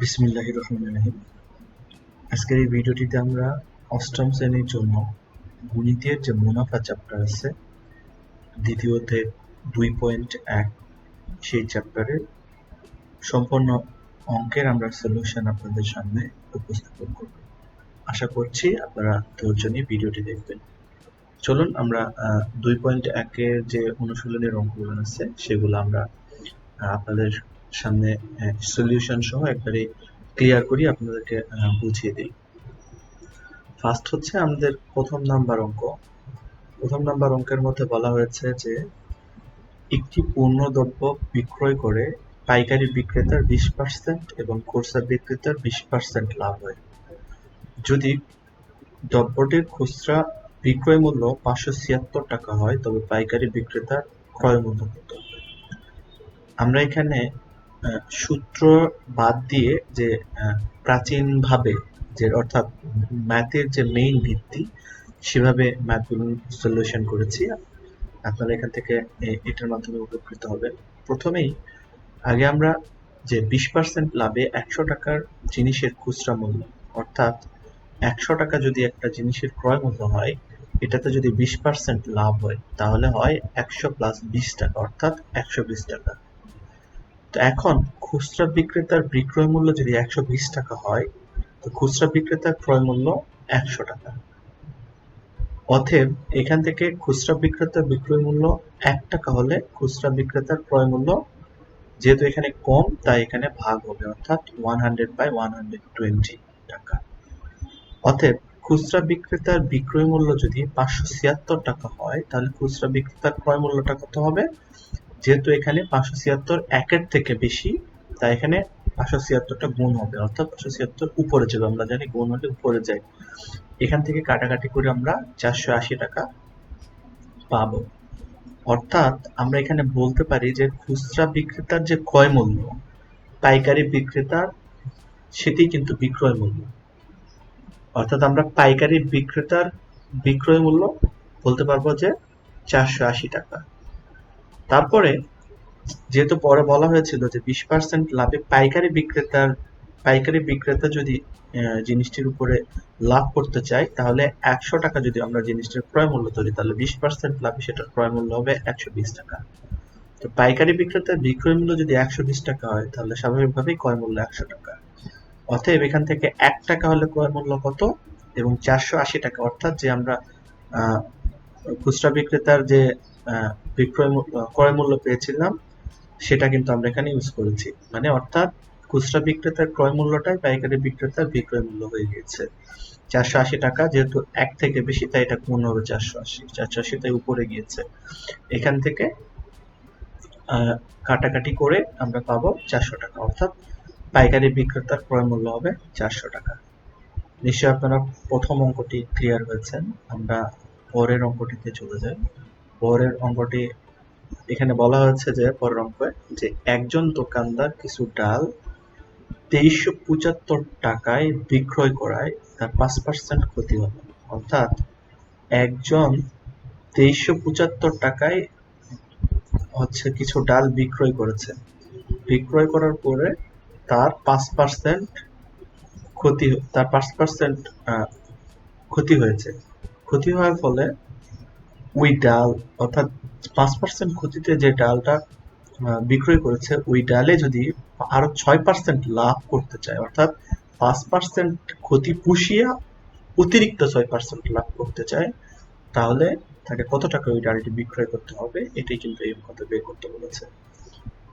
বিসমিল্লাহির রহমানির রহিম। আজকের এই ভিডিওটিতে আমরা অষ্টম শ্রেণির জন্য গণিতের যে মুনাফা চ্যাপ্টার আছে, দ্বিতীয় দ্বিতীয়তে দুই পয়েন্ট এক, সেই চ্যাপ্টারের সম্পূর্ণ অঙ্কের আমরা সলিউশন আপনাদের সামনে উপস্থাপন করব। আশা করছি আপনারা ধৈর্য নিয়ে ভিডিওটি দেখবেন। চলুন আমরা দুই পয়েন্ট একের যে অনুশীলনের অঙ্কগুলো আছে, সেগুলো আমরা আপনাদের সামনে সলিউশন সহ একবারে ক্লিয়ার করি, আপনাদেরকে বুঝিয়ে দিই। ফার্স্ট হচ্ছে আমাদের প্রথম নাম্বার অঙ্ক। প্রথম নাম্বার অঙ্কের মধ্যে বলা হয়েছে যে, একটি পূর্ণ দ্রব্য বিক্রয় করে পাইকারি বিক্রেতার বিশ পার্সেন্ট এবং খুচরা বিক্রেতার বিশ পার্সেন্ট লাভ হয়। যদি দ্রব্যটির খুচরা বিক্রয় মূল্য পাঁচশো ছিয়াত্তর টাকা হয়, তবে পাইকারি বিক্রেতার ক্রয় মূল্য কত? আমরা এখানে সূত্র বাদ দিয়ে যে প্রাচীনভাবে যে, অর্থাৎ ম্যাথের যে মেইন ভিত্তি, সেভাবে ম্যাথগুলো সলিউশন করেছি। আপনারা এখান থেকে এটার মাধ্যমে উপকৃত হবেন। প্রথমেই, আগে আমরা যে বিশ পার্সেন্ট লাভে একশো টাকার জিনিসের খুচরা মূল্য, অর্থাৎ একশো টাকা যদি একটা জিনিসের ক্রয় মূল্য হয়, এটাতে যদি বিশ পার্সেন্ট লাভ হয়, তাহলে হয় একশো প্লাস বিশ টাকা, অর্থাৎ একশো বিশ টাকা। তো এখন খুচরা বিক্রেতার বিক্রয় মূল্য যদি একশো বিশ টাকা হয়, তো খুচরা বিক্রেতার ক্রয় মূল্য একশো টাকা। অতএব এখান থেকে খুচরা বিক্রেতার বিক্রয় মূল্য এক টাকা হলে খুচরা বিক্রেতার ক্রয় মূল্য যেহেতু এখানে কম, তাই এখানে ভাগ হবে, অর্থাৎ one hundred by one hundred twenty টাকা। অতএব খুচরা বিক্রেতার বিক্রয় মূল্য যদি পাঁচশো ছিয়াত্তর টাকা হয়, তাহলে খুচরা বিক্রেতার ক্রয় মূল্যটা কত হবে? যেহেতু এখানে পাঁচশো ছিয়াত্তর একের থেকে বেশি, তাই এখানে পাঁচশো ছিয়াত্তরটা গুণ হবে। অর্থাৎ পাঁচশো ছিয়াত্তর উপরে যাবে, আমরা জানি গুণ হলে উপরে যায়। এখান থেকে কাটাকাটি করে আমরা চারশো আশি টাকা পাবো। অর্থাৎ আমরা এখানে বলতে পারি যে খুচরা বিক্রেতার যে ক্রয় মূল্য, পাইকারি বিক্রেতার সেটি কিন্তু বিক্রয় মূল্য। অর্থাৎ আমরা পাইকারি বিক্রেতার বিক্রয় মূল্য বলতে পারব যে চারশো আশি টাকা। তারপরে যেহেতু পরে বলা হয়েছিল যে বিশ পার্সেন্ট লাভে পাইকারি বিক্রেতার, পাইকারি বিক্রেতা যদি জিনিসটির উপরে লাভ করতে চায়, তাহলে একশো টাকা যদি আমরা জিনিসটির ক্রয় মূল্য ধরি, তাহলে বিশ পার্সেন্ট লাভে সেটার ক্রয় মূল্য হবে একশো বিশ টাকা। তো পাইকারি বিক্রেতার বিক্রয় মূল্য যদি একশো বিশ টাকা হয়, তাহলে স্বাভাবিকভাবেই ক্রয় মূল্য একশো টাকা। অতএব এখান থেকে এক টাকা হলে ক্রয় মূল্য কত? এবং চারশো আশি টাকা। অর্থাৎ যে আমরা খুচরা বিক্রেতার যে বিক্রয় ক্রয় মূল্য পেয়েছিলাম, সেটা কিন্তু আমরা এখানে ইউজ করেছি। মানে অর্থাৎ খুচরা বিক্রেতার ক্রয় মূল্যটাই পাইকারি বিক্রেতার বিক্রয় মূল্য হয়ে গিয়েছে। চারশো আশি টাকা, যেহেতু এক থেকে বেশি, তাই এটা কোন হবে চারশো আশি চারশো আশি তাই উপরে গিয়েছে। এখান থেকে কাটাকাটি করে আমরা পাবো চারশো টাকা। অর্থাৎ পাইকারি বিক্রেতার ক্রয় মূল্য হবে চারশো টাকা। নিশ্চয়ই আপনারা প্রথম অঙ্কটি ক্লিয়ার হয়েছেন, আমরা পরের অঙ্কটিতে চলে যাই। পরের অঙ্কটি এখানে বলা হয়েছে যে পরের অঙ্কে যে একজন দোকানদার কিছু ডাল তেইশশো পঁচাত্তর টাকায় বিক্রয় করায়, তার পাঁচ পার্সেন্ট ক্ষতি হবে অর্থাৎ একজন তেইশশো পঁচাত্তর টাকায় হচ্ছে কিছু ডাল বিক্রয় করেছে। বিক্রয় করার পরে তার পাঁচ পার্সেন্ট ক্ষতি, তার পাঁচ পার্সেন্ট ক্ষতি হয়েছে। ক্ষতি হওয়ার ফলে ওই ডাল, অর্থাৎ পাঁচ পার্সেন্ট ক্ষতিতে যে ডালটা বিক্রয় করেছে, ওই ডালে যদি আরও ছয় পার্সেন্ট লাভ করতে চায়, অর্থাৎ পাঁচ পার্সেন্ট ক্ষতি পুষিয়া অতিরিক্ত ছয় পার্সেন্ট লাভ করতে চায়, তাহলে তাকে কত টাকা ওই ডালটি বিক্রয় করতে হবে? এটাই কিন্তু এই অঙ্কতে বের করতে বলেছে।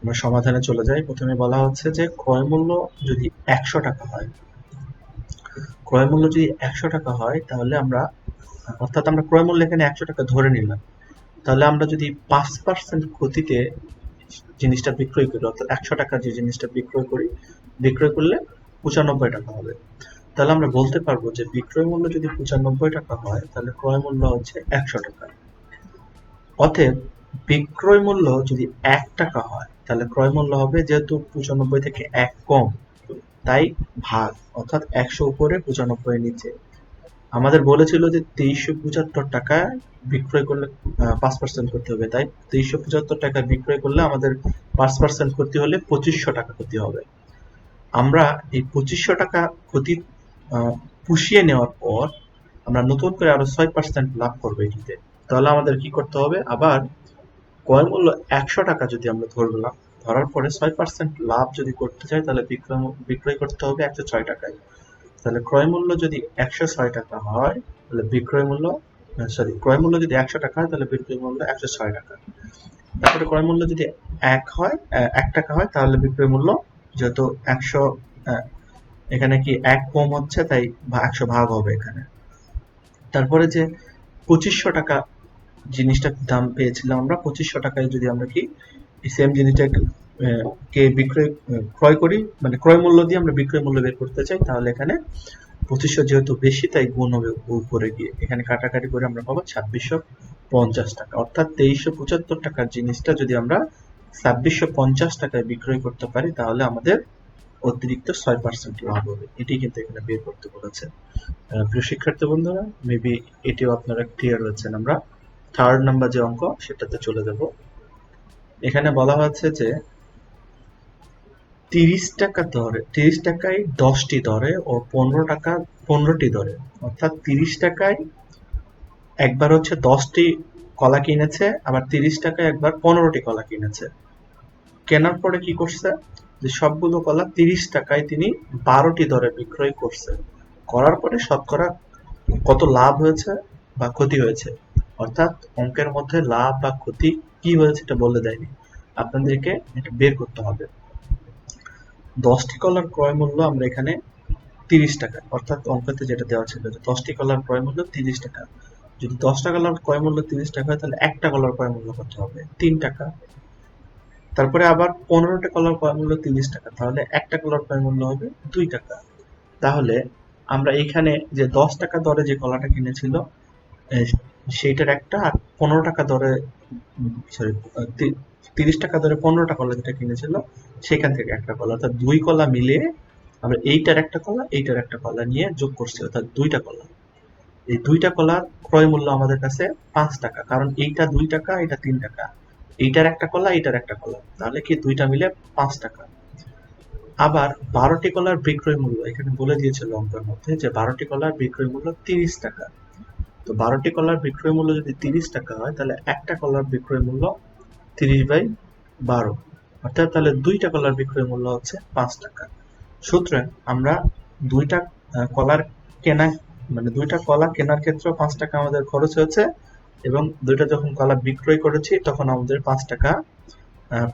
আমরা সমাধানে চলে যাই। প্রথমে বলা হচ্ছে যে, ক্রয় মূল্য যদি একশো টাকা হয়, ক্রয় মূল্য যদি একশো টাকা হয়, তাহলে আমরা অর্থাৎ আমরা ক্রয় মূল্য এখানে একশো টাকা ধরে নিলাম। তাহলে আমরা যদি পাঁচ পার্সেন্ট ক্ষতিতে জিনিসটা বিক্রয় করি, অর্থাৎ একশো টাকা যে জিনিসটা বিক্রয় করি, বিক্রয় করলে পঁচানব্বই টাকা হবে। তাহলে আমরা বলতে পারব যে বিক্রয় মূল্য যদি পঁচানব্বই টাকা হয়, তাহলে ক্রয় মূল্য হচ্ছে একশো টাকা। অতএব বিক্রয় মূল্য যদি এক টাকা হয়, তাহলে ক্রয় মূল্য হবে যেহেতু পঁচানব্বই থেকে এক কম, তাই ভাগ, অর্থাৎ একশো উপরে পঁচানব্বই নিচে। আমাদের বলেছিল যে তেইশশো পঁচাত্তর টাকায় বিক্রয় করলে পাঁচ পার্সেন্ট করতে হবে, তাই তেইশশো পঁচাত্তর টাকা বিক্রয় করলে আমাদের পাঁচ পার্সেন্ট ক্ষতি হলে পঁচিশশো টাকা ক্ষতি হবে। আমরা এই পঁচিশশো টাকা ক্ষতি পুষিয়ে নেওয়ার পর আমরা নতুন করে আরও ছয় পার্সেন্ট লাভ করব এটিতে। তাহলে আমাদের কি করতে হবে? আবার ক্রয় মূল্য একশো টাকা যদি আমরা ধরলাম, ধরার পরে ছয় পার্সেন্ট লাভ যদি করতে চাই, তাহলে বিক্রয় বিক্রয় করতে হবে একশো ছয় টাকায়। তাহলে ক্রয় মূল্য যদি একশো ছয় টাকা হয়, তাহলে বিক্রয় মূল্য সরি ক্রয় মূল্য যদি একশো টাকা হয়, তাহলে বিক্রয় মূল্য একশো ছয় টাকা। তারপরে ক্রয় মূল্য যদি এক হয় এক টাকা হয়, তাহলে বিক্রয় মূল্য যেহেতু একশো এখানে কি এক কম হচ্ছে, তাই একশো ভাগ হবে এখানে। তারপরে যে পঁচিশশো টাকা জিনিসটার দাম পেয়েছিলাম আমরা, পঁচিশশো টাকায় যদি আমরা কি সেম জিনিসটা কে বিক্রয়, ক্রয় করি মানে ক্রয় মূল্য দিয়ে আমরা বিক্রয় মূল্য বের করতে চাই, তাহলে এখানে পঁচিশশো যেহেতু বেশি, তাই গুণ হবে উপরে গিয়ে। এখানে কাটাকাটি করে আমরা পাবো ছাব্বিশশো পঞ্চাশ টাকা। অর্থাৎ তেইশশো পঁচাত্তর টাকার জিনিসটা যদি আমরা ছাব্বিশশো পঞ্চাশ টাকায় বিক্রয় করতে পারি, তাহলে আমাদের অতিরিক্ত ছয় পার্সেন্ট লাভ হবে। এটি কিন্তু এখানে বের করতে বলেছে প্রিয় শিক্ষার্থী বন্ধুরা মেবি এটিও আপনারা ক্লিয়ার হয়েছেন। আমরা থার্ড নাম্বার যে অঙ্ক, সেটাতে চলে যাব। এখানে বলা হয়েছে যে তিরিশ টাকা দরে, তিরিশ টাকায় দশটি দরে ও পনেরো টাকা পনেরোটি দরে। অর্থাৎ তিরিশ টাকায় একবার হচ্ছে দশটি কলা কিনেছে, আবার তিরিশ টাকায় একবার পনেরোটি কলা কিনেছে। কেনার পরে কি করছে? যে সবগুলো কলা তিরিশ টাকায় তিনি বারোটি দরে বিক্রয় করছে। করার পরে শতকরা কত লাভ হয়েছে বা ক্ষতি হয়েছে? অর্থাৎ অঙ্কের মধ্যে লাভ বা ক্ষতি কি হয়েছে এটা বলে দেয়নি। আপনাদেরকে এটা বের করতে হবে। দশটি কলার ক্রয় মূল্য আমরা এখানে তিরিশ টাকা, অর্থাৎ অঙ্কতে যেটা দেওয়া ছিল যে দশটি কলার ক্রয় মূল্য তিরিশ টাকা। যদি দশটা কলার ক্রয় মূল্য তিরিশ টাকা হয়, তাহলে একটা কলার ক্রয় মূল্য কত হবে, তিন টাকা। তারপরে আবার পনেরোটা কলার ক্রয় মূল্য তিরিশ টাকা, তাহলে একটা কলার ক্রয় মূল্য হবে দুই টাকা। তাহলে আমরা এখানে যে দশ টাকা দরে যে কলাটা কিনেছিল সেইটার একটা আর পনেরো টাকা দরে সরি তিরিশ টাকা দরে পনেরোটা কলা যেটা কিনেছিল, সেখান থেকে একটা কলা। অর্থাৎ দুই কলা মিলে আমরা এইটার একটা কলা, এইটার একটা কলা নিয়ে যোগ করছি, অর্থাৎ দুইটা কলা। এই দুইটা কলার ক্রয় মূল্য আমাদের কাছে পাঁচ টাকা, কারণ এইটা দুই টাকা এটা তিন টাকা। এইটার একটা কলা, এইটার একটা কলা। তাহলে কি দুইটা মিলে পাঁচ টাকা? আবার বারোটি কলার বিক্রয় মূল্য, এখানে বলে দিয়েছিল অঙ্কের মধ্যে যে বারোটি কলার বিক্রয় মূল্য তিরিশ টাকা। তো বারোটি কলার বিক্রয় মূল্য যদি তিরিশ টাকা হয়, তাহলে একটা কলার বিক্রয় মূল্য তিরিশ বাই বারো। অর্থাৎ তাহলে দুইটা কলার বিক্রয় মূল্য হচ্ছে পাঁচ টাকা। সুতরাং আমরা দুইটা কলার কেনা মানে দুইটা কলা কেনার ক্ষেত্রে পাঁচ টাকা আমাদের খরচ হয়েছে এবং দুইটা যখন কলা বিক্রয় করেছি, তখন আমাদের পাঁচ টাকা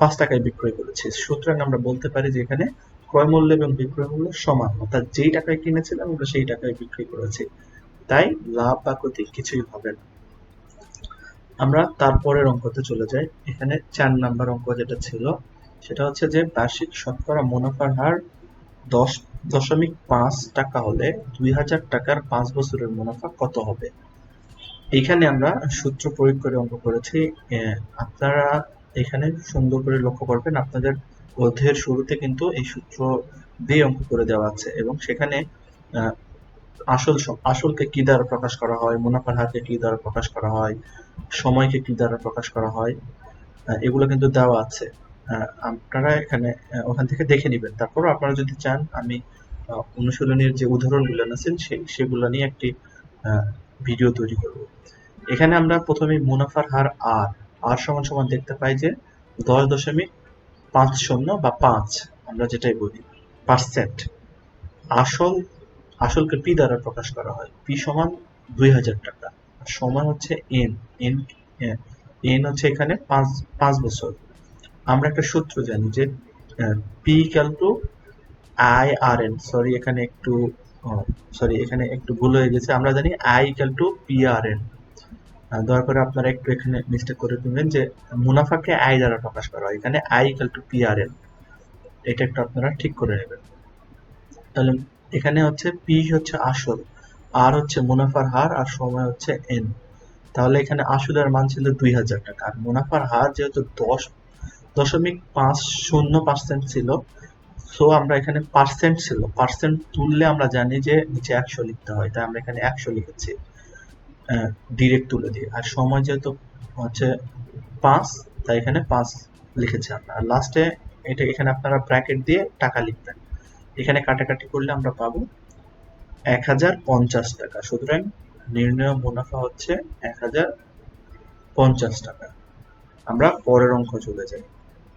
পাঁচ টাকায় বিক্রয় করেছি। সুতরাং আমরা বলতে পারি যে এখানে ক্রয় মূল্য এবং বিক্রয় মূল্য সমান। অর্থাৎ যেই টাকায় কিনেছিলাম, আমরা সেই টাকায় বিক্রি করেছি। তাই লাভ বা ক্ষতি কিছুই হবে না। আমরা তারপরের অঙ্কতে চলে যাই। এখানে চার নাম্বার অঙ্ক যেটা ছিল, সেটা হচ্ছে যে বার্ষিক শতকরা মুনাফার হার দশ দশমিক পাঁচ টাকা হলে দুই হাজার টাকার পাঁচ বছরের মুনাফা কত হবে? এখানে আমরা সূত্র প্রয়োগ করে অঙ্ক করেছি। আপনারা এখানে সুন্দর করে লক্ষ্য করবেন, আপনাদের অধ্যায়ের শুরুতে কিন্তু এই সূত্র দিয়ে অঙ্ক করে দেওয়া আছে এবং সেখানে আসল আসলকে কি দ্বারা প্রকাশ করা হয়? মুনাফার হারকে কি দ্বারা প্রকাশ করা হয়? সময়কে কি দ্বারা প্রকাশ করা হয়? এগুলো কিন্তু দেওয়া আছে। আপনারা এখানে ওখান থেকে দেখে নেবেন। তারপর আপনারা যদি চান, আমি অনুশীলনের যে উদাহরণগুলো আছেন সেগুলো নিয়ে একটি ভিডিও তৈরি করব। এখানে আমরা প্রথমে মুনাফার হার আর আর সমান সমান দেখতে পাই যে দশ দশমিক পাঁচ শূন্য বা পাঁচ, আমরা যেটাই বলি, পার্সেন্ট। আসল আসলকে পি দ্বারা প্রকাশ করা হয়। পি সমান দুই হাজার টাকা। আর সময় হচ্ছে এন এন এন হচ্ছে এখানে পাঁচ পাঁচ বছর। আমরা একটা সূত্র জানি যে P equal to I R N sorry এখানে একটু সরি এখানে একটু ভুল হয়ে গেছে। আমরা জানি I equal to P R N দয়া করে আপনারা একটু এখানে মিস্টেক করে দিবেন যে, মুনাফাকে আই দ্বারা প্রকাশ করা হয়। এখানে I equal to P R N এটা একটু আপনারা ঠিক করে নেবেন। তাহলে এখানে হচ্ছে পি হচ্ছে আসল আর হচ্ছে মুনাফার হার আর সময় হচ্ছে এন তাহলে এখানে আসলের মান ছিল দুই হাজার টাকা। আর মুনাফার হার যেহেতু দশ, দশমিক পাঁচ শূন্য পার্সেন্ট ছিল সো আমরা এখানে পার্সেন্ট ছিল। পার্সেন্ট তুললে আমরা জানি যে নিচে একশো লিখতে হয়, তাই আমরা এখানে একশো লিখেছি ডিরেক্ট তুলে দিয়ে। আর সময় যেহেতু হচ্ছে পাঁচ, তাই এখানে পাঁচ লিখেছি আমরা। আর লাস্টে এটা এখানে আপনারা ব্র্যাকেট দিয়ে টাকা লিখবেন। এখানে কাটাকাটি করলে আমরা পাবো এক হাজার পঞ্চাশ টাকা। সুতরাং নির্ণয় মুনাফা হচ্ছে এক হাজার পঞ্চাশ টাকা। আমরা পরের অঙ্ক চলে যাই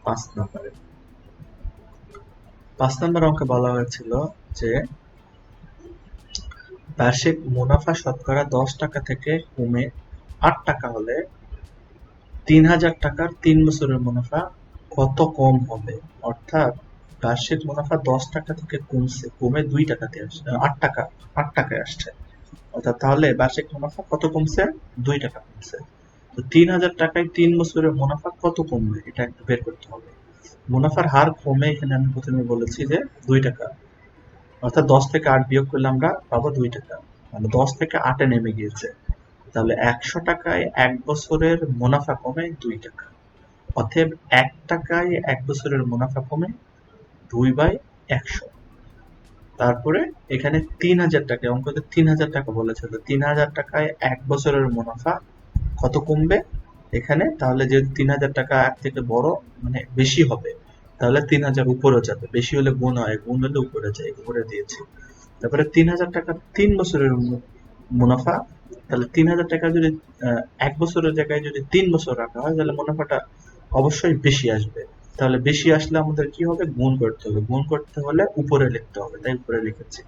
পাঁচ নম্বরে। পাঁচ নম্বর অঙ্কে বলা হয়েছিল যে বার্ষিক মুনাফা শতকরা দশ টাকা থেকে কমে আট টাকা হলে তিন হাজার টাকার তিন বছরের মুনাফা কত কম হবে? অর্থাৎ বার্ষিক মুনাফা দশ টাকা থেকে কমছে, কমে দুই টাকাতে আসছে আট টাকা, আট টাকায় আসছে। অর্থাৎ তাহলে বার্ষিক মুনাফা কত কমছে? দুই টাকা কমছে। তো তিন হাজার টাকায় তিন বছরের মুনাফা কত কমবে? এটা একটু বের করতে হবে। মুনাফার হার কমে এখানে আমি প্রথমে বলেছি যে দুই টাকা। অর্থাৎ দশ থেকে আট বিয়োগ করলে আমরা পাবো দুই টাকা। মানে দশ থেকে আটে নেমে গিয়েছে। তাহলে একশো টাকায় এক বছরের মুনাফা কমে দুই টাকা। অতএব এক টাকায় এক বছরের মুনাফা কমে দুই বাই একশো। তারপরে এখানে তিন হাজার টাকা, অঙ্কতে তিন হাজার টাকা বলেছিল। তিন হাজার টাকায় এক বছরের মুনাফা কত কমবে? এখানে তাহলে যেহেতু তিন হাজার টাকা এক থেকে বড় মানে বেশি হবে, তাহলে তিন হাজার উপরে যাবে। বেশি হলে গুণ হয়, গুণ হলে উপরে যায়, উপরে দিয়েছি। তারপরে তিন হাজার টাকা তিন বছরের মুনাফা, তাহলে তিন হাজার টাকা যদি এক বছরের জায়গায় যদি তিন বছর রাখা হয়, তাহলে মুনাফাটা অবশ্যই বেশি আসবে। তাহলে বেশি আসলে আমাদের কি হবে? গুণ করতে হবে। গুণ করতে হলে উপরে লিখতে হবে। তাই উপরে লিখেছি।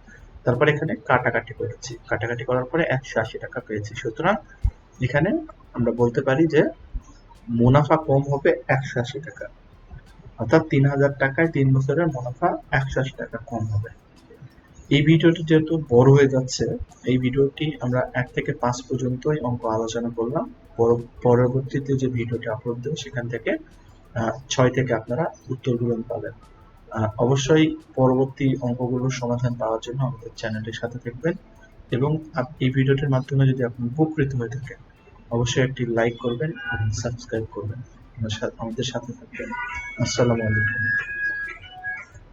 তারপর এখানে কাটাকাটি করেছি। কাটাকাটি করার পরে একশো আশি টাকা পেয়েছি। সুতরাং এখানে আমরা বলতে পারি যে মুনাফা কম হবে একশো আশি টাকা। অর্থাৎ তিন হাজার টাকায় তিন বছরের মুনাফা একশো আশি টাকা কম হবে। এই ভিডিওটি যেহেতু বড় হয়ে যাচ্ছে, এই ভিডিওটি আমরা এক থেকে পাঁচ পর্যন্তই অঙ্ক আলোচনা করলাম। পর- পরবর্তীতে যে ভিডিওটি আপলোড দেবো সেখান থেকে ছয় থেকে আপনারা উত্তরগুলো পাবেন। অবশ্যই পরবর্তী অঙ্কগুলোর সমাধান পাওয়ার জন্য আমাদের চ্যানেলের সাথে থাকবেন এবং এই ভিডিওটির মাধ্যমে যদি আপনি উপকৃত হয়ে থাকেন, অবশ্যই একটি লাইক করবেন এবং সাবস্ক্রাইব করবেন। আমাদের সাথে থাকবেন। আসসালামু আলাইকুম।